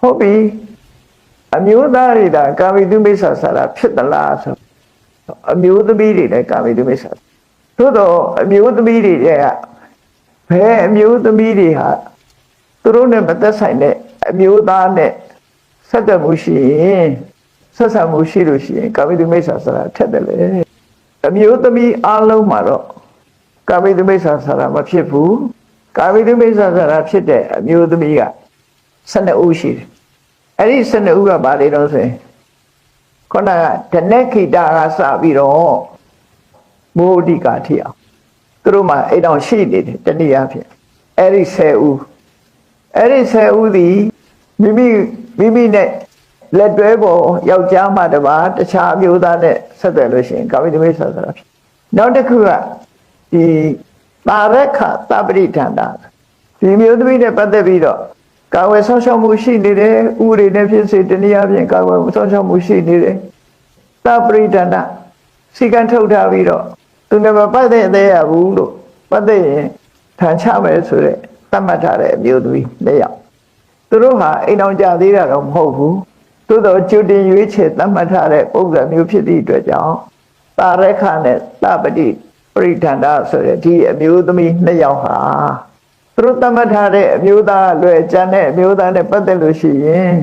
ဟုတ်ပြီအမျိုးသားတွေဒါကာမိတုမိစ္ဆာဆရာဖြစ်သလားဆိုအမျိုးသမီးတွေလည်းကာမိတုမိစ္ဆာသို့တော့အမျိုးသမီးတွေကဘယ်အမျိုးသမီးတွေဟာသူတို့နဲ့မသက်ဆိုင်တဲ့အမျိုးသားနဲ့ဆက်သွယ်မှုရှိရင်ဆက်ဆံမှုရှိလို့ရှိရင်ကာမိတုမိစ္ဆာဆရာထက်တယ်လေအမျိုးသမီးအလုံးမှာတော့ကာမိတုမိစ္ဆာဆရာမဖြစ်ဘူးကာမိတုမိစ္ဆာဆရာဖြစ်တဲ့အမျိုးသမီးက 12ဦးရှိတယ်အဲ့ဒီ12ဦးကဘာတွေတော့ဆိုရင်ခုနကဒနက်ခိတာကစပြီးတော့မိုးဒီကာထိအောင်သူတို့မှာအိမ်တော်ရှိနေတယ်တနည်းအားဖြင့်အဲ့ဒီ10ဦးအဲ့ဒီ10ဦးသည်မိမိမိမိနဲ့လက်တွဲပေါ်ယောက်ျားမှတပါတခြားအမျိုးသားနဲ့ဆက်သွယ်လို့ရှိရင်ကာမိတမိတ်ဆာဆိုတာဖြစ်နောက်တစ်ခုကဒီပါရခသပရိဌာန်တာဒီမျိုးသမီးနဲ့ပတ်သက်ပြီးတော့ ကာဝယ်ဆောင်းရှောက်မှုရှိနေတယ်ဥပဒေနဲ့ဖြစ်စေတနည်းအားဖြင့်ကာဝယ်ဆောင်းရှောက်မှုရှိနေတယ်သပရိဌာန်တာစီကံထုတ်ထားပြီးတော့သူနဲ့မပတ်သက်သေးရဘူးလို့ပတ်သက်ရင်ထန်ချမယ်ဆိုတဲ့သတ်မှတ်ထားတဲ့အမျိုးသမီးလက်ရောက်သူတို့ဟာအိမ်အောင်ကြသေးတာတော့မဟုတ်ဘူးသို့တော့ကျွတင်ရွေးချယ်သတ်မှတ်ထားတဲ့ပုံစံမျိုးဖြစ်သည့်အတွက်ကြောင့်တာရခနဲ့သပတိပရိဒန္တဆိုတဲ့ဒီအမျိုးသမီးနှစ်ယောက်ဟာ သူတို့သတ်မှတ်ထားတဲ့အမျိုးသားအလွယ်ကျန်တဲ့အမျိုးသားနဲ့ပတ်သက်လို့ရှိရင်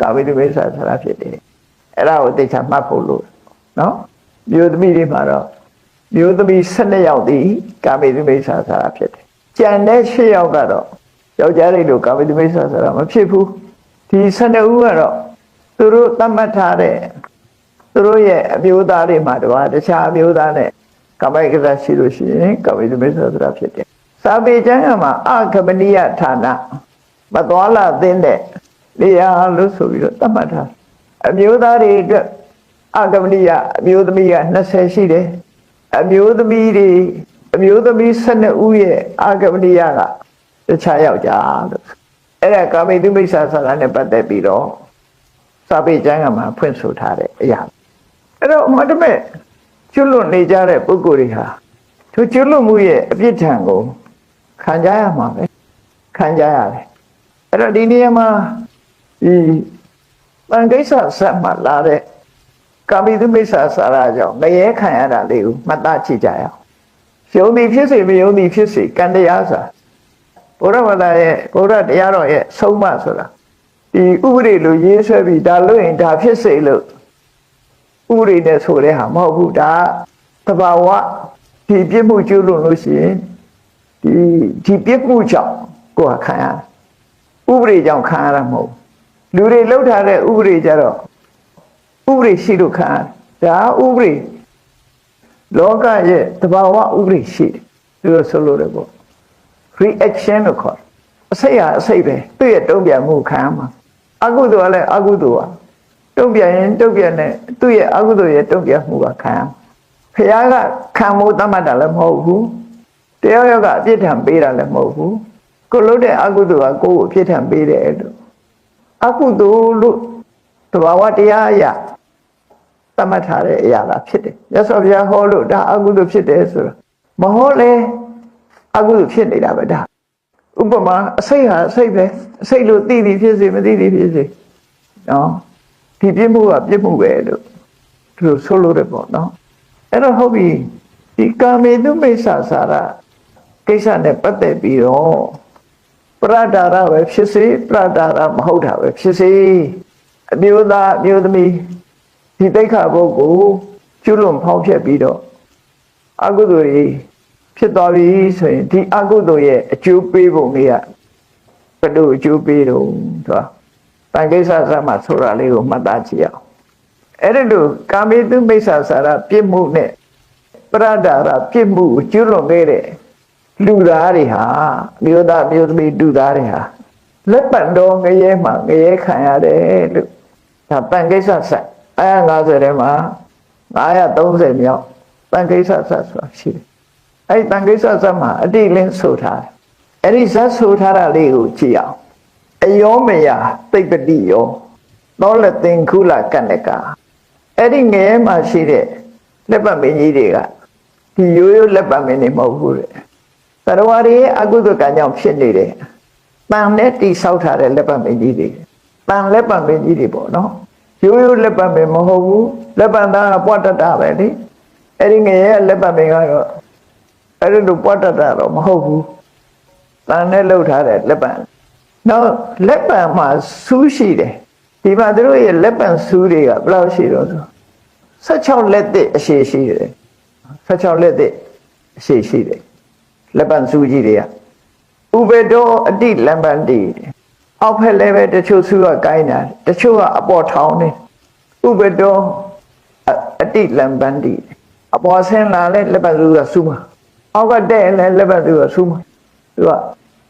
ကာဝိတဝိသဆရာဖြစ်တယ်အဲ့ဒါကိုသိချာမှတ်ဖို့လို့နော်မျိုးသမီးတွေမှာတော့မျိုးသမီး12ယောက်ဒီကာမိတဝိသဆရာဖြစ်တယ်ကျန်တဲ့6ယောက်ကတော့ယောက်ျားလေးတို့ကာမိတဝိသဆရာမဖြစ်ဘူးဒီ12ဦးကတော့သူတို့သတ်မှတ်ထားတဲ့သူတို့ရဲ့အမျိုးသားတွေမှာတပါးတခြားအမျိုးသားနဲ့ကမိုက်ကစားရှိလို့ရှိရင်ကဝိသမစ္ဆရာဖြစ်တယ်။ စာပေကျမ်းမှာအခမနိယဌာနမသွားလာသင်းတဲ့နေရာလို့ဆိုပြီးတော့သတ်မှတ်ထားအမျိုးသားတွေအတွက်အခမနိယအမျိုးသမီးက20ရှိတယ်။အမျိုးသမီးတွေအမျိုးသမီး12ဦးရဲ့အခမနိယကတခြားယောက်ျားလို့အဲ့ဒါကာမိတုမိစ္ဆာဆရာနဲ့ပတ်သက်ပြီးတော့စာပေကျမ်းကမှာဖွင့်ဆိုထားတဲ့အရာအဲ့တော့မတမဲ့ကျွလွတ်နေကြတဲ့ပုဂ္ဂိုလ်တွေဟာသူကျွလွတ်မှုရဲ့အပြစ်ထံကို ခံကြရမှာပဲခံကြရတယ်အဲ့တော့ဒီနေရာမှာဒီတန်ကိစ္စဆက်မှလာတဲ့ကာမိတုမိစ္ဆာစာရကြောင့်ငရဲခံရတာလေးကိုမှတ်သားကြည့်ကြရအောင်ယုံသည်ဖြစ်စေမယုံသည်ဖြစ်စေကံတရားဆိုတာဘုရားဘာသာရဲ့ဘုရားတရားတော်ရဲ့ဆုံးမဆိုတာဒီဥပဒေလိုရေးဆွဲပြီးဒါလို့ရင်ဒါဖြစ်စေလို့ဥပဒေနဲ့ဆိုတဲ့ဟာမဟုတ်ဘူးဒါသဘာဝဒီပြစ်မှုကျူးလွန်လို့ရှိရင် ဒီဒီပြစ်မှုကြောင့်ကိုယ်ခံရဥပဒေကြောင့်ခံရတာမဟုတ်လူတွေလှုပ်ထားတဲ့ဥပဒေကြတော့ဥပဒေရှိလို့ခံရဒါဥပဒေလောကရဲ့သဘာဝဥပဒေရှိတယ်သူတို့ဆိုလို့တယ်ပေါ့ reaction လို့ခေါ်တယ်အစိတ်ဟာအစိတ်ပဲသူ့ရဲ့တုံ့ပြန်မှုခံရမှာအကုသိုလ်ကလည်းအကုသိုလ်ဟာတုံ့ပြန်ရင်တုံ့ပြန်တဲ့သူ့ရဲ့အကုသိုလ်ရဲ့တုံ့ပြန်မှုကခံရဖះကခံမှုတတ်မှတ်တာလည်းမဟုတ်ဘူး တရားရောကအပြစ်ထံပေးတာလည်းမဟုတ်ဘူးကိုလုပ်တဲ့အကုသိုလ်ကကိုယ်ကိုအပြစ်ထံပေးတယ်လို့အကုသိုလ်လို့တဘာဝတရားအရာတတ်မှတ်ထားတဲ့အရာလားဖြစ်တယ်ရသော်ဘုရားဟောလို့ဒါအကုသိုလ်ဖြစ်တယ်ဆိုတော့မဟောလဲအကုသိုလ်ဖြစ်နေတာပဲဒါဥပမာအစိတ်ဟာအစိတ်ပဲအစိတ်လို့သိသည်ဖြစ်စေမသိသည်ဖြစ်စေနော်ဒီပြစ်မှုကပြစ်မှုပဲလို့သူတို့ဆိုလို့တယ်ပေါ့နော်အဲ့တော့ဟုတ်ပြီဒီကာမေတုမိစ္ဆာစာရ ကိစ္စနဲ့ပတ်သက်ပြီးတော့ပရဒါရပဲဖြစ်စေပရဒါရမဟုတ်တာပဲဖြစ်စေအမျိုးသားအမျိုးသမီးဒီတိခါဘုတ်ကိုကျွလွန်ဖောင်းဖြက်ပြီးတော့အကုသိုလ်တွေဖြစ်သွားပြီဆိုရင်ဒီအကုသိုလ်ရဲ့အကျိုးပေးပုံလေးကဘယ်လိုအကျိုးပေးတော့ဆိုတာတန်ကိစ္စဆမှာဆိုတာလေးကိုမှတ်သားကြည့်အောင်အဲ့ဒီလိုကာမေတုမိစ္ဆာစာရပြစ်မှုနဲ့ပရဒါရပြစ်မှုကိုကျွလွန်ခဲ့တဲ့ လူသားတွေဟာမြို့သားမြို့သမီးလူသားတွေဟာလက်ပံတော်ငရဲမှာငရဲခံရတယ်လို့ဒါတန်ကိစ္စဆက်အဲ50ထဲမှာ930မြောက်တန်ကိစ္စဆက်ဆိုတာရှိတယ်အဲ့ဒီတန်ကိစ္စဆက်မှာအတိလင်းဆိုထားတယ်အဲ့ဒီဇတ်ဆိုထားတာလေးကိုကြည့်အောင်အယောမယသိပ္ပတိယောသောလသင်္ခုလကန္နကအဲ့ဒီငရဲမှာရှိတဲ့လက်ပတ်မင်းကြီးတွေကဒီရိုးရိုးလက်ပတ်မင်းတွေမဟုတ်ဘူးတဲ့ သရဝရီရဲ့အကုသကံကြောင့်ဖြစ်နေတယ်တန်နဲ့တိဆောက်ထားတဲ့လက်ပတ်မင်းကြီးတွေတန်လက်ပံပင်ကြီးတွေပေါ့နော်ရိုးရိုးလက်ပံပင်မဟုတ်ဘူးလက်ပံသားကပွားတတ်တာပဲလေအဲ့ဒီငရဲလက်ပံပင်ကတော့အဲ့ဒီလိုပွားတတ်တာတော့မဟုတ်ဘူးတန်နဲ့လှုပ်ထားတဲ့လက်ပံနောက်လက်ပံမှာဆူးရှိတယ်ဒီမှာသူတို့ရဲ့လက်ပံဆူးတွေကဘယ်လောက်ရှိတော့ဆို16လက်သစ်အရှိရှိတယ်16လက်သစ်အရှိရှိတယ် လက်ပံဆူးကြီးတွေကဥပေတောအတိလမ္ပန္တိအောက်ဖက်လည်းပဲတချို့ဆူးကကိုင်းတာတချို့ကအပေါ်ထောင်းနေဥပေတောအအတိလမ္ပန္တိအပေါ်ဆင်းလာလဲလက်ပံဆူးကဆူးမှာအောက်ကတဲ့ရင်လည်းလက်ပံဆူးကဆူးမှာသူက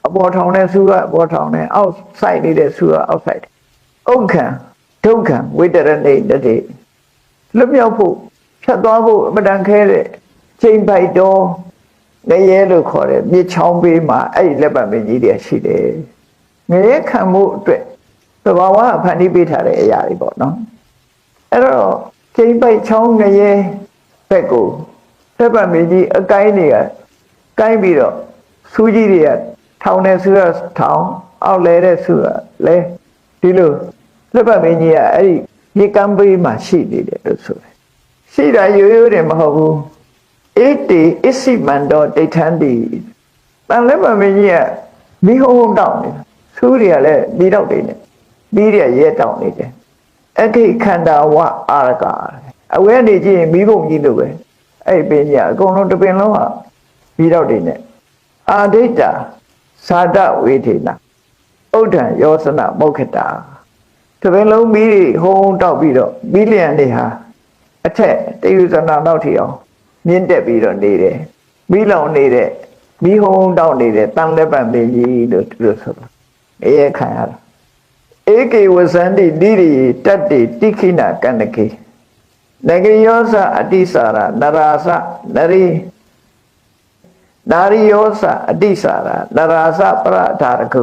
အပေါ်ထောင်တဲ့ဆူကအပေါ်ထောင်တဲ့အောက်ဆိုင်နေတဲ့ဆူကအောက်ဆိုင်ဥက္ခံဒုက္ခံဝိတရဏိတတိလွတ်မြောက်ဖို့ဖြတ်သွားဖို့အမတန်ခဲတဲ့ချိန်ပိုက်တော် ငရဲလို့ခေါ်တယ်မြေချောင်းပေးမှာအဲ့ဒီလက်ပတ်မင်းကြီးတွေရှိတယ်ငရဲခံမှုအတွက်သဘာဝဖန်တီးပေးထားတဲ့အရာတွေပေါ့နော်အဲ့တော့ချိန်ပိုက်ချောင်းငရဲဘက်ကိုလက်ပတ်မင်းကြီးအကိုင်းတွေကကိုင်းပြီးတော့စူးကြီးတွေကထောင်နေဆူရထောင်အောက်လဲတဲ့ဆူရလဲဒီလိုလက်ပတ်မင်းကြီးကအဲ့ဒီမြေကမ်းပေးမှာရှိနေတယ်လို့ဆိုတယ်ရှိတာရိုးရိုးတယ်မဟုတ်ဘူး ဣတိအစ္စိမန္တောဒိဋ္ဌန္တိတန်လက်ပတ်မင်းကြီးကမိဟုံးဟုံးတောင်းနေဆူးတွေကလည်းပြီးတော့နေတယ်ပြီးတဲ့ရဲတောင်းနေတယ်အခိခန္ဓာဝအာရကအဝဲနေကြည့်ရင်မိဘုံကြီးလို့ပဲအဲ့ဒီပင်ကြီးကအကုန်လုံးတစ်ပင်လုံးဟာပြီးတော့နေတယ်အာဒိဋ္ဌာသာဒဝေထေနဥဒ္ဒံယောစနမုခတာတပင်လုံးမီးတွေဟုံးတောက်ပြီးတော့မီးလျံတွေဟာအထက်တေယုဇနာနောက်ထီအောင် မြင့်တက်ပြီးတော့နေတယ်မီးလောင်နေတဲ့မီးဟုံးတောက်နေတဲ့တန်လက်ပံပင်ကြီးလို့သူတို့ဆိုတာအေးရခံရတာဧကေဝဇန္တိတိရိတတ္တိတိခိနာကန္နကေနဂရိယောသအတိစာရနရာသနရိနာရိယောသအတိစာရနရာသပရဒါရကု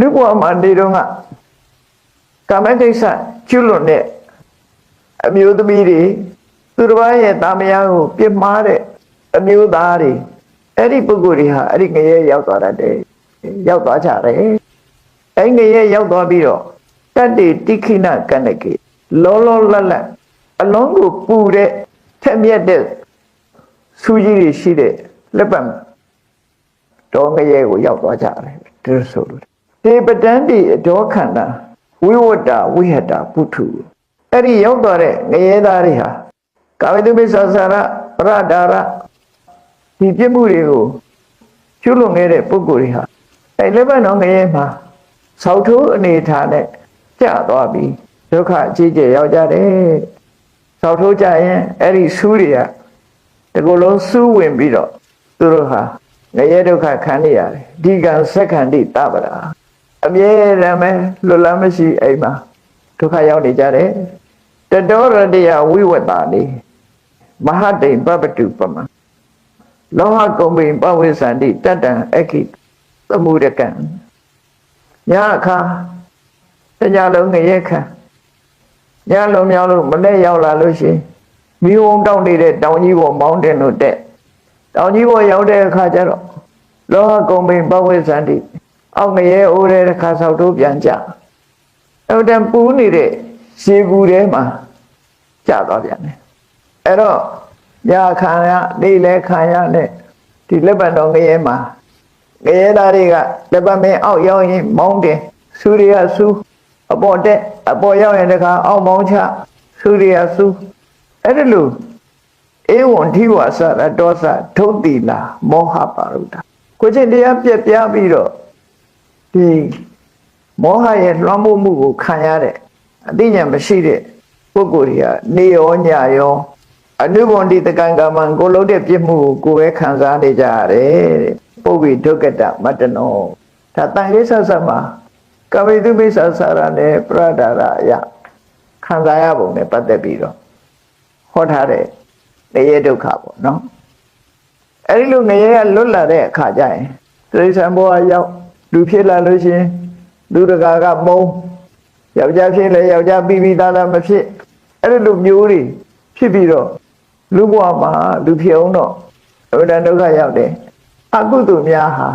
လူဘဝမှာနေတော့ကကာမကိစ္စကျွလွန်တဲ့အမျိုးသမီးတွေ သူတစ်ပါးရဲ့တာမယားကိုပြစ်မှားတဲ့အမျိုးသားတွေအဲ့ဒီပုဂ္ဂိုလ်တွေဟာအဲ့ဒီငရဲရောက်သွားတတ်တယ်ရောက်သွားကြတယ်အဲ့ငရဲရောက်သွားပြီးတော့တတ္တိတိခိနကန္နကေလောလောလတ်လတ်အလုံးကိုပူတဲ့ထက်မြက်တဲ့စူးကြီးတွေရှိတဲ့လက်ပံတော်ငရဲကိုရောက်သွားကြတယ်ဒီလိုဆိုလို့တေပတန်တိအဒေါခန္ဓာဝိဝတ္တဝိဟတပုထုအဲ့ဒီရောက်သွားတဲ့ငရဲသားတွေဟာ ကာဝိတုပိသဆာရပရဒါရဒီပြစ်မှုတွေကိုကျွလွန်ခဲ့တဲ့ပုဂ္ဂိုလ်တွေဟာအဲ့လက်ပတ်တော်ငရဲမှာဆောက်ထိုးအနေထားနဲ့ကြာသွားပြီးဒုက္ခအကြီးကျယ်ရောက်ကြတယ်ဆောက်ထိုးကြရင်အဲ့ဒီဆူးတွေကတကူလုံးဆူးဝင်ပြီးတော့သူတို့ဟာငရဲဒုက္ခခံနေရတယ်ဒီကံစက္ခန္တိတပရာအမြဲတမ်းပဲလွတ်လပ်မရှိအိမ်မှာဒုက္ခရောက်နေကြတယ်တတောရတယဝိဝတ္တာနေ မဟာတိန်ပပတုပမလောဟကုံပိပဝိသန္တိတတ္တံအခိသမှုရကံညအခါတညလုံးငရဲခံညလုံးမြောင်းလို့မနဲ့ရောက်လာလို့ရှိရင်မိဝုံတောက်နေတဲ့တောင်ကြီးပေါ်မောင်းတင်လို့တဲ့တောင်ကြီးပေါ်ရောက်တဲ့အခါကျတော့လောဟကုံပိပဝိသန္တိအောက်ငရဲအိုးတဲ့အခါဆောက်တို့ပြန်ကြအဲ့တံပူးနေတဲ့ရေဘူးထဲမှာကြာသွားပြန်တယ်အဲ့တော့ ညခံရနေလဲခံရနဲ့ဒီလက်ပတ်တော်ငရဲမှာငရဲသားတွေကလက်ပတ်မင်းအောက်ရောက်ရင်မောင်းတယ်ဆူရီယာဆူအပေါ်တက်အပေါ်ရောက်ရင်တခါအောက်မောင်းချဆူရီယာဆူအဲ့ဒါလို့ဧဝံထိဝါစရတောသထုံးတိလာမောဟပါရုဒ္ဓကိုချင်းတရားပြက်ပြားပြီးတော့ဒီမောဟရဲ့လွှမ်းမိုးမှုကိုခံရတဲ့အသိဉာဏ်မရှိတဲ့ပုဂ္ဂိုလ်တွေကနေရောညရော အနုဘွန်ဒီတကံကမံကိုလုံးတဲ့ပြစ်မှုကိုကိုယ်ပဲခံစားနေကြရတယ်တဲ့ပုဗ္ဗိဒုက္ကတမတ္တနောဒါတန်လေးဆက်ဆက်မှာကဝိတုပိစ္ဆာစာရနဲ့ပရဒါရအယခံစားရပုံနဲ့ပတ်သက်ပြီးတော့ဟောထားတဲ့ငရဲဒုက္ခပေါ့နော်အဲ့ဒီလိုငရဲကလွတ်လာတဲ့အခါကျရင်တိရစ္ဆာန်ဘဝရောက်လူဖြစ်လာလို့ရှိရင်လူတကာကမုံယောက်ျားဖြစ်လဲယောက်ျားပြီးပြီးသားသားမဖြစ်အဲ့ဒီလိုမျိုးတွေဖြစ်ပြီးတော့ လူဘဝမှာလူဖြစ်အောင်တော့အဝိဒဒုက္ခရောက်တယ်အကုသိုလ်များဟာ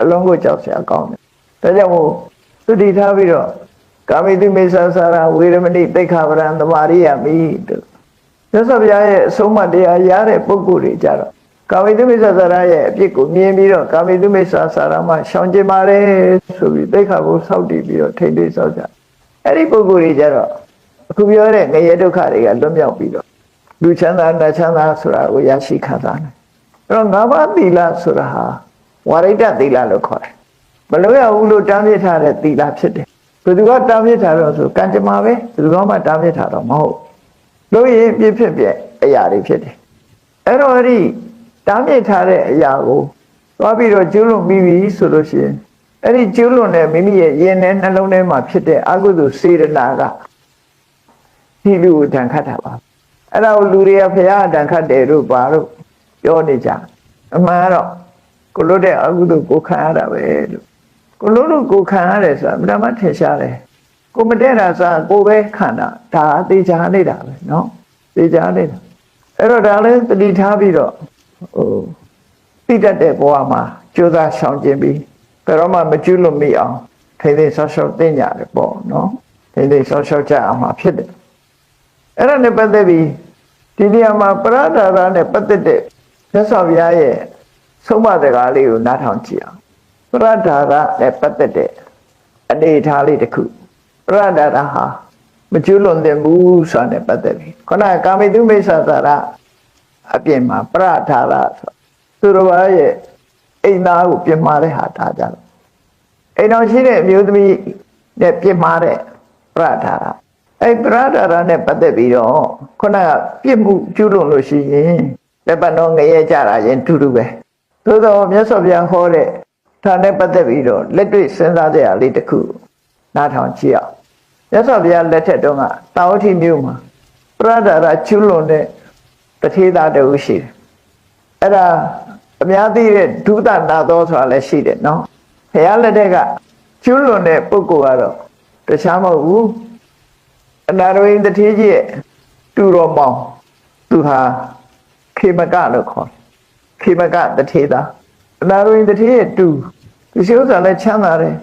အလုံးကိုကြောက်စရာကောင်းတယ်ဒါကြောင့်မို့သုတိထားပြီးတော့ကကာမိတုမိစ္ဆာစာရဝေရမဏိတိခါပရံသမာရိယမိတို့မြတ်စွာဘုရားရဲ့အဆုံးအမတရားရတဲ့ပုဂ္ဂိုလ်တွေကြတော့ကာမိတုမိစ္ဆာစာရရဲ့အပြစ်ကိုမြင်ပြီးတော့ကာမိတုမိစ္ဆာစာရမှာရှောင်ကျင်ပါတယ်ဆိုပြီးတိခါကိုစောက်တည်ပြီးတော့ထိမ့်သိမ်းစောက်ကြအဲ့ဒီပုဂ္ဂိုလ်တွေကြတော့အခုပြောတဲ့ငရဲဒုက္ခတွေကလွတ်မြောက်ပြီးတော့ လူချမ်းသာနတ်ချမ်းသာဆိုတာကိုရရှိခံစားနိုင်အဲ့တော့ငါးပါးသီလဆိုတာဟာဝါရိတ္တသီလလို့ခေါ်တယ်မလို့ရဘူးလို့တားမြစ်ထားတဲ့သီလဖြစ်တယ်ဘယ်သူကတားမြစ်ထားတော့ဆိုကံကြမ္မာပဲဘယ်သူကမှတားမြစ်ထားတော့မဟုတ်လို့ရင်ပြည့်ဖြစ်ပြည့်အရာတွေဖြစ်တယ်အဲ့တော့အဲ့ဒီတားမြစ်ထားတဲ့အရာကိုသွားပြီးတော့ကျူးလွန်ပြီးပြီဆိုလို့ရှိရင်အဲ့ဒီကျူးလွန်တဲ့မိမိရဲ့ရင်ထဲနှလုံးထဲမှာဖြစ်တဲ့အကုသိုလ်စေတနာကဒီလူကိုတန်ခတ်တာပါ အဲ့ဒါကိုလူတွေကဖရာတန်ခတ်တယ်လို့ပါလို့ပြောနေကြအမှန်ကတော့ကိုလို့တဲ့အကုသိုလ်ကိုခံရတာပဲလို့ကိုလို့လို့ကိုခံရတယ်ဆိုတာအမှန်မှထင်ရှားတယ်ကိုမတဲ့တာဆိုကိုပဲခံတာဒါအသေးချာနေတာပဲเนาะသေချာနေတာအဲ့တော့ဒါလည်းတတိထားပြီးတော့ဟိုသိတတ်တဲ့ဘဝမှာကြိုးစားရှောင်ကျင်ပြီးဘယ်တော့မှမကျွလွတ်မိအောင်ထိမ့်သိမ်းဆောက်ရှောက်တင်ကြတယ်ပေါ့เนาะထိမ့်သိမ်းဆောက်ရှောက်ကြအောင်မှာဖြစ်တယ် အဲ့ဒါနဲ့ပတ်သက်ပြီးဒီနေရာမှာပရဒါရနဲ့ပတ်သက်တဲ့မြတ်စွာဘုရားရဲ့ဆုံးမစကားလေးကိုနားထောင်ကြည့်အောင်ပရဒါရနဲ့ပတ်သက်တဲ့အနေအထားလေးတစ်ခုပရဒါရဟာမကျွလွန်သင့်ဘူးဆိုတာနဲ့ပတ်သက်ပြီးခုနကကာမိတုမိစ္ဆာသာရအပြင်မှာပရဒါရဆိုသူတော်ဘာရဲ့အိမ်သားကိုပြင်မာတဲ့ဟာဒါကြတော့အိမ်တော်ရှိတဲ့အမျိုးသမီးနဲ့ပြင်မာတဲ့ပရဒါရ အဲ့ပရဒါရနဲ့ပတ်သက်ပြီးတော့ခုနကပြစ်မှုကျွလွန်လို့ရှိရင်လက်ပတ်တော့ငရဲကြတာရင်တူတူပဲသို့တော့မြတ်စွာဘုရားဟောတဲ့ဒါနဲ့ပတ်သက်ပြီးတော့လက်တွေ့စဉ်းစားကြရလေးတစ်ခုနားထောင်ကြည့်အောင်မြတ်စွာဘုရားလက်ထက်တုန်းကတာဝတိမြို့မှာပရဒါရကျွလွန်တဲ့တထေးသားတဦးရှိတယ်အဲ့ဒါအများသိတဲ့ဒုသနာတော်ဆိုတာလည်းရှိတယ်နော်ဘုရားလက်ထက်ကကျွလွန်တဲ့ပုဂ္ဂိုလ်ကတော့တခြားမဟုတ်ဘူး အနာရဝိန်တထေးကြီးရဲ့တူတော်မောင်သူဟာခေမကလို့ခေါ်တယ်ခေမကတထေးသားအနာရဝိန်တထေးရဲ့တူဒီရှိဥစ္စာလည်းချမ်းသာတယ်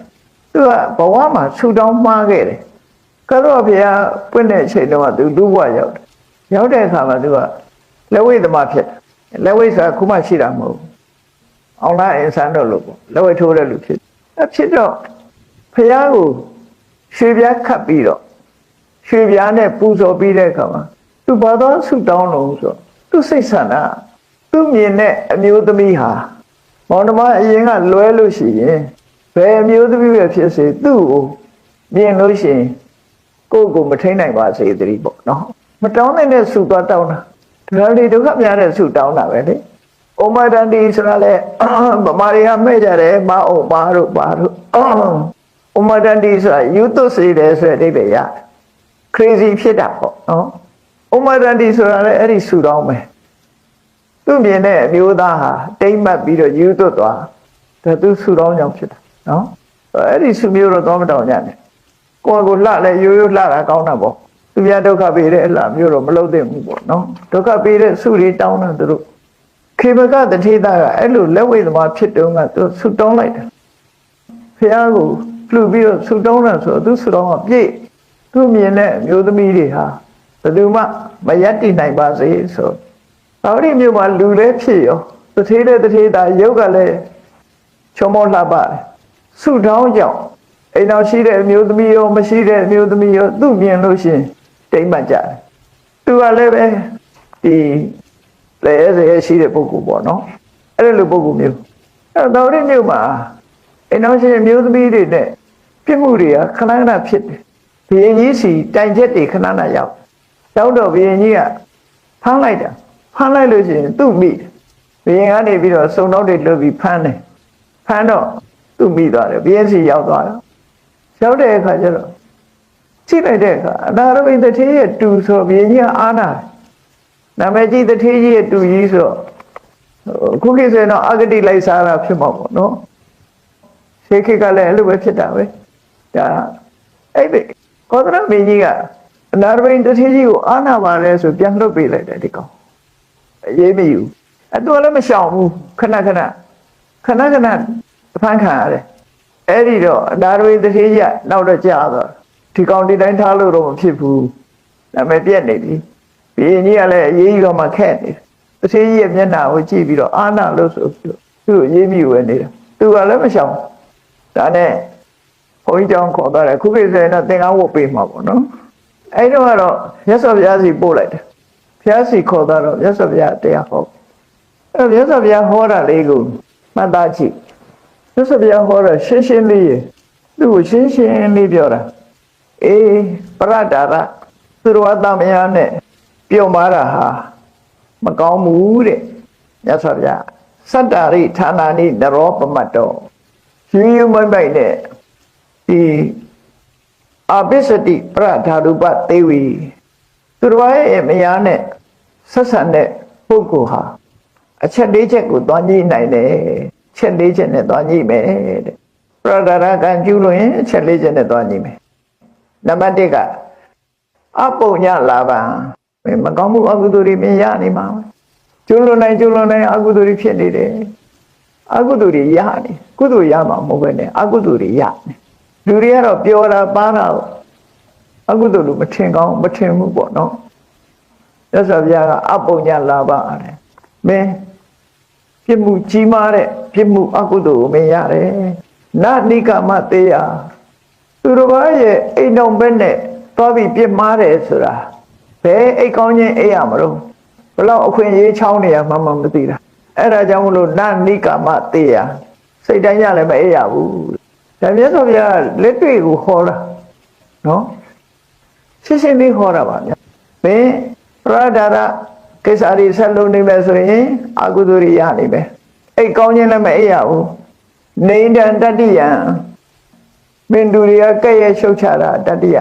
သူကဘဝမှာဆူတောင်းမှားခဲ့တယ်ကတော့ဘုရားပွင့်တဲ့အချိန်တုန်းကသူလူဘဝရောက်တယ်ရောက်တဲ့အခါမှာသူကလက်ဝိသမာဖြစ်တယ်လက်ဝိဆိုတာခုမှရှိတာမဟုတ်ဘူးအောင်လားအင်ဆန်တော့လို့ပေါ့လက်ဝိထိုးတဲ့လူဖြစ်အဖြစ်တော့ဘုရားကိုရွှေပြားခတ်ပြီးတော့ ရွှေပြားနဲ့ပူဇော်ပြီးတဲ့အခါမှာသူဘာသောဆူတောင်းလို့ဆိုသူစိတ်ဆန္ဒသူမြင်တဲ့အမျိုးသမီးဟာမောင်နှမအရင်ကလွဲလို့ရှိရင်ဘယ်အမျိုးသမီးပဲဖြစ်စေသူ့ကိုမြင်လို့ရှိရင်ကိုယ့်ကိုမထိန်နိုင်ပါစေတည်းပေါ့နော်မတောင်းနိုင်တဲ့ဆုသွားတောင်းတာဒါလေးဒုက္ခများတဲ့ဆုတောင်းတာပဲလေဩမတန်တီဆိုတာလေဗမာတွေကမဲ့ကြတယ်မအောင်ပါတို့ပါတို့ဩမတန်တီဆိုတာယူသွစေတယ်ဆိုတဲ့အဓိပ္ပာယ်ရ crazy ဖြစ်တာပေါ့နော်ဩမတန်တီဆိုတာလေအဲ့ဒီဆုတောင်းပဲသူမြင်တဲ့အမျိုးသားဟာတိမ့်မှတ်ပြီးတော့ယူသွသွားဒါသူဆုတောင်းကြောင့်ဖြစ်တာနော်အဲ့ဒီဆုမျိုးတော့တော့မတောင်းကြနဲ့ကိုယ်ကိုလှလဲရိုးရိုးလှတာကောင်းတာပေါ့သူများဒုက္ခပေးတဲ့အလှမျိုးတော့မလုပ်သင့်ဘူးပေါ့နော်ဒုက္ခပေးတဲ့ဆုတွေတောင်းတာသူတို့ခေမကတထေးသားကအဲ့လိုလက်ဝိသမားဖြစ်တုန်းကသူဆုတောင်းလိုက်တယ်ဖះကိုလှူပြီးတော့ဆုတောင်းတာဆိုတော့သူဆုတောင်းကပြည့် သူမြင်တဲ့အမျိုးသမီးတွေဟာဘယ်သူမှမယက်တည်နိုင်ပါစေဆိုတော့ဒီမျိုးမှာလူလည်းဖြစ်ရောတထေးတဲ့တထေးသားရုပ်ကလည်းချုံမောလှပတယ်ဆုတောင်းကြောင့်အိမ်တော်ရှိတဲ့အမျိုးသမီးရောမရှိတဲ့အမျိုးသမီးရောသူ့မြင်လို့ရှိရင်တိမ်မှတ်ကြတယ်သူကလည်းပဲဒီလေရဲရဲရှိတဲ့ပုဂ္ဂိုလ်ပေါ့နော်အဲ့လိုပုဂ္ဂိုလ်မျိုးအဲ့တော့ဒီမျိုးမှာအိမ်တော်ရှိတဲ့မျိုးသမီးတွေနဲ့ပြစ်မှုတွေကခဏခဏဖြစ်တယ် ဘုရင်ကြီးစီတိုင်ချက်တွေခဏခဏရောက်ရောက်တော့ဘုရင်ကြီးကဖမ်းလိုက်တာဖမ်းလိုက်လို့ရှိရင်သူ့မိဘုရင်ကနေပြီးတော့စုံတော့တွေလွတ်ပြီးဖမ်းတယ်ဖမ်းတော့သူ့မိသွားတယ်ဘုရင်စီရောက်သွားတော့ရောက်တဲ့အခါကျတော့ကြည့်လိုက်တဲ့အခါအနာရဝိတထေးရဲ့တူဆိုဘုရင်ကြီးကအာနာနာမည်ကြီးတထေးကြီးရဲ့တူကြီးဆိုခုခေတ်ဆိုရင်တော့အဂတိလိုက်စားတာဖြစ်မှာပေါ့နော်ရှေးခေတ်ကလည်းအဲ့လိုပဲဖြစ်တာပဲဒါအဲ့ဒီ ကောသရမင်းကြီးကအနာရဝိတထေးကြီးကိုအာနာပါလဲဆိုပြန်လွတ်ပေးလိုက်တယ်ဒီကောင်အရေးမယူအဲ့တော့လည်းမရှောင်ဘူးခဏခဏခဏခဏဖန်ခံရတယ်အဲ့ဒီတော့အနာရဝိတထေးကြီးကနောက်တော့ကြာတော့ထဒီကောင်ဒီတိုင်းထားလို့တော့မဖြစ်ဘူးနာမည်ပြက်နေပြီဘီရင်ကြီးကလည်းအေးကြီးတော့မှခက်နေတယ်အသေးကြီးရဲ့မျက်နှာကိုကြည့်ပြီးတော့အာနာလို့ဆိုပြီးတော့သူ့ကိုရေးမိဝဲနေတာသူကလည်းမရှောင်ဒါနဲ့ ဘုန်းကြီးကြောင့်ခေါ်သွားတယ်ခုခေတ်ဆိုရင်တော့သင်္ကန်းဝတ်ပေးမှာပေါ့နော်အဲ့တော့ကတော့မြတ်စွာဘုရားစီပို့လိုက်တယ်ဘုရားစီခေါ်သွားတော့မြတ်စွာဘုရားတရားဟောအဲ့တော့မြတ်စွာဘုရားဟောတာလေးကိုမှတ်သားကြည့်မြတ်စွာဘုရားဟောတာရှင်းရှင်းလေးရေသူ့ကိုရှင်းရှင်းလေးပြောတာအေးပရဒါရသူတော်အသမယနဲ့ပြုံမာတာဟာမကောင်းဘူးတဲ့မြတ်စွာဘုရားစတ္တာရိဌာနာနိနရောပမတ်တော်ယူယူမိုက်မိုက်နဲ့ ဒီအပိစတိပရဓာရုပသေဝီသူတော်ရဲ့မယားနဲ့ဆက်ဆံတဲ့ပုဂ္ဂိုလ်ဟာအချက်လေးချက်ကိုသွားကြည့်နိုင်တယ်ချက်လေးချက်နဲ့သွားကြည့်မယ်တဲ့ပရဒါရကံကျူးလို့ရင်အချက်လေးချက်နဲ့သွားကြည့်မယ်နံပါတ်1ကအပုံညလာပါမကောင်းမှုအကုသိုလ်တွေမြင်ရနေမှာကျူးလွန်နိုင်ကျူးလွန်နိုင်အကုသိုလ်တွေဖြစ်နေတယ်အကုသိုလ်တွေရနေကုသိုလ်ရမှာမဟုတ်ပဲနဲ့အကုသိုလ်တွေရနေ လူတွေကတော့ပြောတာပါတာအကုသိုလ်လို့မထင်ကောင်းမထင်ဘူးပေါ့နော်ရသော်ဘုရားကအပုံညလာပါတဲ့မင်းပြစ်မှုကြီးမားတဲ့ပြစ်မှုအကုသိုလ်ကိုမင်းရတယ်နနိကမတေယသူတော်ဘာရဲ့အိမ်တော်ဘက်နဲ့သွားပြီးပြစ်မှားတယ်ဆိုတာဘယ်အိတ်ကောင်းချင်းအိတ်ရမလို့ဘလောက်အခွင့်အရေးချောင်းနေရမှမမသိတာအဲ့ဒါကြောင့်မလို့နနိကမတေယစိတ်တိုင်းရလည်းမအိတ်ရဘူး ဒါမြတ်စွာဘုရားလက်တွေ့ကိုဟောတာနော်ရှင်းရှင်းလေးဟောတာပါဗျဘယ်ပရဒါရကိစ္စတွေဆက်လုပ်နေမယ်ဆိုရင်အကုသိုလ်တွေရနေမယ်အိတ်ကောင်းခြင်းလည်းမအိတ်ရဘူးနေတံတတ္တိယံမင်းတို့တွေကကဲ့ရဲ့ရှုတ်ချတာတတ္တိယ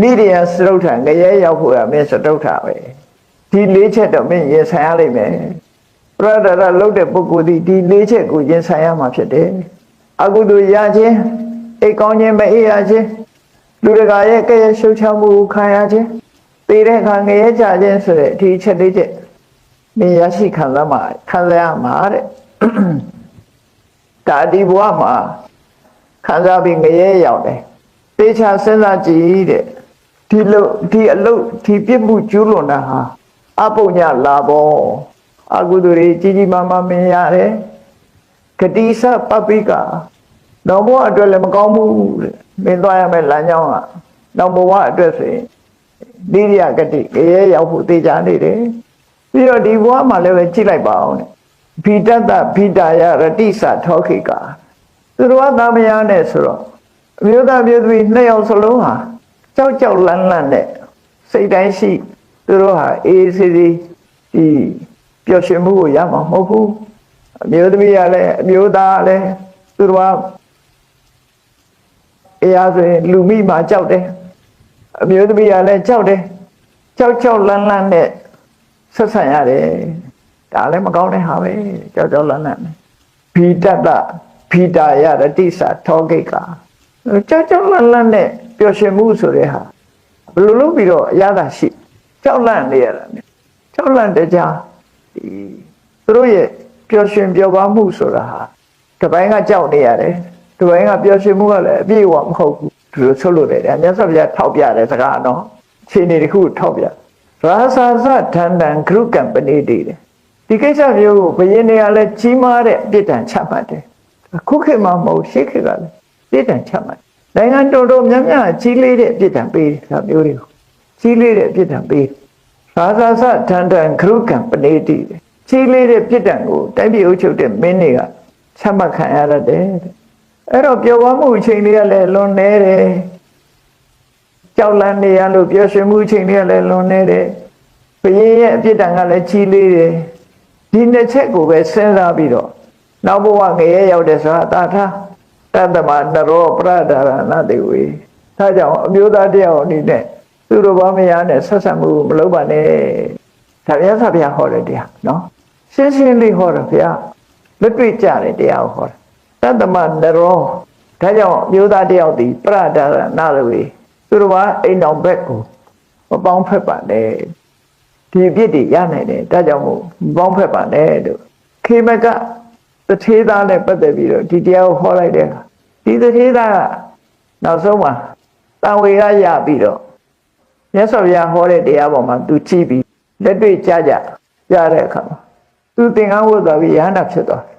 နိရိယစရုဋ္ဌငရဲရောက်ဖို့ရမင်းစတုဋ္ဌပဲဒီလေးချက်တော့မင်းရင်ဆိုင်ရလိမ့်မယ်ပရဒရလုတ်တဲ့ပုဂ္ဂိုလ်ဒီဒီလေးချက်ကိုရင်ဆိုင်ရမှာဖြစ်တယ် အကုသိုလ်ရခြင်းအိတ်ကောင်းခြင်းမအေးရခြင်းလူတကာရဲ့ကဲ့ရဲ့ရှုတ်ချမှုကိုခံရခြင်းသိတဲ့အခါငရဲကြခြင်းဆိုတဲ့ဒီချက်လေးချက်မင်းရရှိခံစားမှာခံစားရမှာတဲ့ဒါဒီဘဝမှာခံစားပြီးငရဲရောက်တယ်တေချာစဉ်းစားကြည့်တဲ့ဒီလိုဒီအလုတ်ဒီပြစ်မှုကျူးလွန်တာဟာအပုညလာဘောအကုသိုလ်တွေကြီးကြီးမားမားမင်းရတယ် ဂတိစပပိကတော့ဘဝအတွက်လည်းမကောင်းဘူးတဲ့မင်းသွားရမယ့်လမ်းကြောင်းကတော့ဘဝအတွက်ဆိုရင်ဒီရိယဂတိရဲရောက်ဖို့တေချာနေတယ်ပြီးတော့ဒီဘဝမှာလည်းပဲကြည့်လိုက်ပါအောင်တဲ့ဘိတတဘိတာယရတိစထောခိကာသူတော်ကသမယာနဲ့ဆိုတော့အမျိုးသားမျိုးသမီးနှစ်ယောက်စလုံးဟာကြောက်ကြောက်လန့်လန့်နဲ့စိတ်တိုင်းရှိသူတို့ဟာအေးစီစီဒီပျော်ရွှင်မှုကိုရမှာမဟုတ်ဘူး အမျိုးသမီးကလည်းအမျိုးသားကလည်းသူတို့ကအေးရဆိုရင်လူမိမှာကြောက်တယ်အမျိုးသမီးကလည်းကြောက်တယ်ကြောက်ကြောက်လန့်လန့်နဲ့ဆက်ဆံရတယ်ဒါလည်းမကောင်းတဲ့ဟာပဲကြောက်ကြောက်လန့်လန့်နဲ့ဘီတတဘီတာယရတိစာထောဂိတ်ကကြောက်ကြောက်လန့်လန့်နဲ့ပျော်ရွှင်မှုဆိုတဲ့ဟာဘယ်လိုလုပ်ပြီးတော့အရသာရှိကြောက်လန့်နေရတာကြောက်လန့်တကြဒီသူတို့ရဲ့ ပျော်ရွှင်ပျော်ပါမှုဆိုတာဟာတပိုင်းကကြောက်နေရတယ်တပိုင်းကပျော်ရွှင်မှုကလည်းအပြည့်အဝမဟုတ်ဘူးဒီလိုဆုတ်လို့တယ်မြတ်စွာဘုရားထောက်ပြတယ်စကားနော်ခြေနေတစ်ခုထောက်ပြရာသာသထန္တံဂရုကံပဏိတိတယ်ဒီကိစ္စမျိုးကိုဘယင်းတွေကလည်းကြီးမားတဲ့အပြစ်ဒဏ်ချမှတ်တယ်ခုခေတ်မှာမဟုတ်ရှေးခေတ်ကလည်းပြစ်ဒဏ်ချမှတ်နိုင်ငံတော်တော်များများကြီးလေးတဲ့အပြစ်ဒဏ်ပေးတယ်ဒါမျိုးတွေကိုကြီးလေးတဲ့အပြစ်ဒဏ်ပေးသာသာသထန္တံဂရုကံပဏိတိတယ် ကြီးလေးတဲ့ပြစ်ဒဏ်ကိုတိုက်ပြည်အုပ်ချုပ်တဲ့မင်းတွေကချမှတ်ခံရတဲ့အဲ့တော့ပျော်ပါမှုအချိန်တွေကလည်းလွန်နေတယ်ကြောက်လန့်နေရလို့ပျော်ရွှင်မှုအချိန်တွေကလည်းလွန်နေတယ်ဘုရင်ရဲ့အပြစ်ဒဏ်ကလည်းကြီးလေးတယ်ဒီနှစ်ချက်ကိုပဲစဉ်းစားပြီးတော့နောက်ဘဝငရဲရောက်တဲ့ဆိုတာတာထားတတ္တမနရောပရဒါရဏတေဝေဒါကြောင့်အမျိုးသားတယောက်အနေနဲ့သူတို့ဘာမယားနဲ့ဆက်ဆံမှုမလုပ်ပါနဲ့ ဒါမြတ်စွာဘုရားဟောတဲ့တရားနော်ရှင်းရှင်းလေးဟောတယ်ဘုရားလက်တွေ့ကြတဲ့တရားကိုဟောတယ်တတ္တမနရောဒါကြောင့်မျိုးသားတယောက်ဒီပရဒါရဏရဝေသူတို့ဘာအိမ်တော်ဘက်ကိုမပေါင်းဖက်ပါနဲ့ဒီအဖြစ်တွေရနိုင်တယ်ဒါကြောင့်မို့မပေါင်းဖက်ပါနဲ့လို့ခေမကတထေးသားနဲ့ပတ်သက်ပြီးတော့ဒီတရားကိုဟောလိုက်တဲ့ဒီတထေးသားကနောက်ဆုံးမှာတန်ဝေကရပြီးတော့မြတ်စွာဘုရားဟောတဲ့တရားပေါ်မှာသူကြည့်ပြီး လက်တွေ့ကြကြရတဲ့အခါမှာသူသင်္ကန်းဝတ်သွားပြီးရဟန္တာဖြစ်သွားတယ်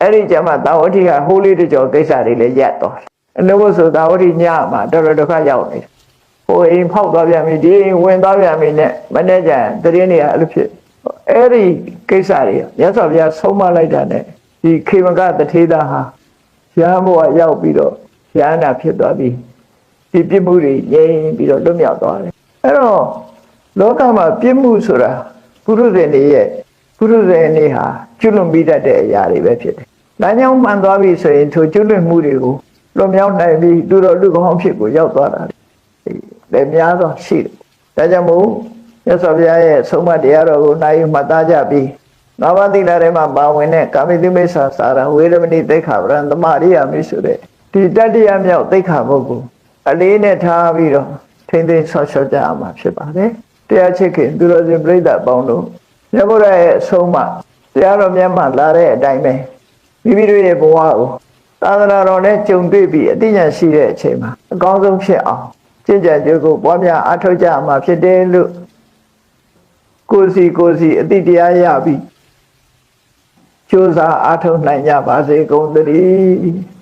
အဲ့ဒီကျမှတာဝတိကဟိုးလေးတကြောကိစ္စတွေလည်းရပ်သွားတယ်အနုဘဆိုတာဝတိညမှာတော်တော်ဒုက္ခရောက်နေတယ်ဟိုအိမ်ဖောက်သွားပြန်ပြီဒီအိမ်ဝင်သွားပြန်ပြီနဲ့မနေ့ကျရင်တရင်တွေကအဲ့လိုဖြစ်အဲ့ဒီကိစ္စတွေမြတ်စွာဘုရားဆုံးမလိုက်တာနဲ့ဒီခေမကတထေသားဟာရဟန်းဘဝရောက်ပြီးတော့ရဟန္တာဖြစ်သွားပြီဒီပြစ်မှုတွေငြိမ်းပြီးတော့လွတ်မြောက်သွားတယ်အဲ့တော့ လောကမှာပြစ်မှုဆိုတာပုရုဇဉ်တွေရဲ့ပုရုဇဉ်တွေဟာကျွလွန်ပြီးတတ်တဲ့အရာတွေပဲဖြစ်တယ်။လမ်းကြောင်းမှန်သွားပြီဆိုရင်ထိုကျွလွန်မှုတွေကိုလွန်မြောက်နိုင်ပြီးသူတော်လူကောင်းဖြစ်ကိုရောက်သွားတာလေများသောရှိတယ်။ဒါကြောင့်မို့ရသော်ဘုရားရဲ့ဆုံးမတရားတော်ကိုနိုင်မှတ်သားကြပြီးငါးပါးသီလထဲမှာပါဝင်တဲ့ကာမိတုမိစ္ဆာစာရဝေရမဏိသိက္ခာပရံသမာရိယာမိဆိုတဲ့ဒီတတ္တိယမြောက်သိက္ခာပုဂ္ဂိုလ်အလေးနဲ့ထားပြီးတော့ထိမ့်သိမ်းဆော့ရှော့ကြရမှာဖြစ်ပါတယ်။ တရားချစ်ခင်သူတော်စင်ပြိဿအပေါင်းတို့မြတ်ဗုဒ္ဓရဲ့အဆုံးအမတရားတော်မြတ်မှလာတဲ့အတိုင်းပဲမိမိတို့ရဲ့ဘဝကိုသာသနာတော်နဲ့ကြုံတွေ့ပြီးအသိဉာဏ်ရှိတဲ့အချိန်မှာအကောင်းဆုံးဖြစ်အောင်ကျင့်ကြံကြိုးကိုပွားများအားထုတ်ကြရမှာဖြစ်တယ်လို့ကိုယ်စီကိုယ်စီအတိတရားရပြီးကြိုးစားအားထုတ်နိုင်ကြပါစေကုန်သတည်း